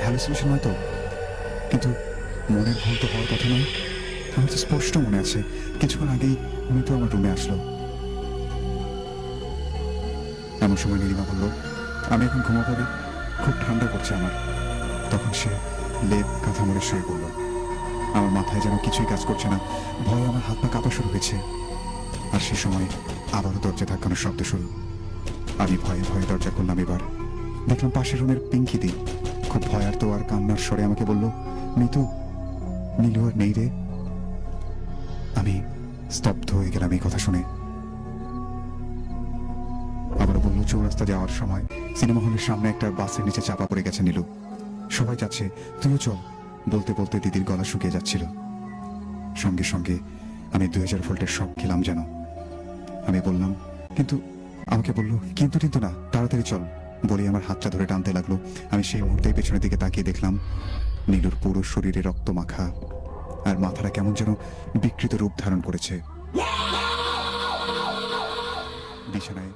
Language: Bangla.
হ্যালুসিনেশন নয় তো? কিন্তু মনের ভুল তো হওয়ার কথা নয়। আমার তো স্পষ্ট মনে আছে, কিছুক্ষণ আগেই মিতু আমার রুমে আসলো। এমন সময় নীলিমা বলল, আমি এখন ঘুমো পারি খুব ঠান্ডা করছে আমার। তখন সে লেপ কাঁথা মুড়ে শুয়ে পড়ল। আমার মাথায় যেন কিছুই কাজ করছে না। ভয়ে আমার হাত পা কাঁপা শুরু হয়েছে। আর সে সময় আবারও দরজা ধাক্কানোর শব্দ শুরু। আমি ভয়ে ভয়ে দরজা করলাম এবার। দেখলাম পাশের রুমের পিঙ্কিদি খুব ভয়ার্ত আর কান্নার স্বরে আমাকে বলল, মিতু, নীলু আর নেই রে। আমি স্তব্ধ হয়ে গেলাম এই কথা শুনে। আবার বলল, চৌরাস্তা যাওয়ার সময় সিনেমা হলের সামনে একটা বাসের নিচে চাপা পড়ে গেছে নীলু। সবাই যাচ্ছে, তুইও চল। বলতে বলতে দিদির গলা শুকিয়ে যাচ্ছিল। সঙ্গে সঙ্গে আমি দুই হাজার ভোল্টের শখ খেলাম যেন। আমি বললাম, কিন্তু, আমাকে বলল, কিন্তু কিন্তু না, তাড়াতাড়ি চল। বলে আমার হাতটা ধরে টানতে লাগল। আমি সেই মুহূর্তেই পেছনের দিকে তাকিয়ে দেখলাম, নীলুর পুরো শরীরে রক্ত মাখা আর মাথাটা কেমন যেন বিকৃত রূপ ধারণ করেছে। বিছানায়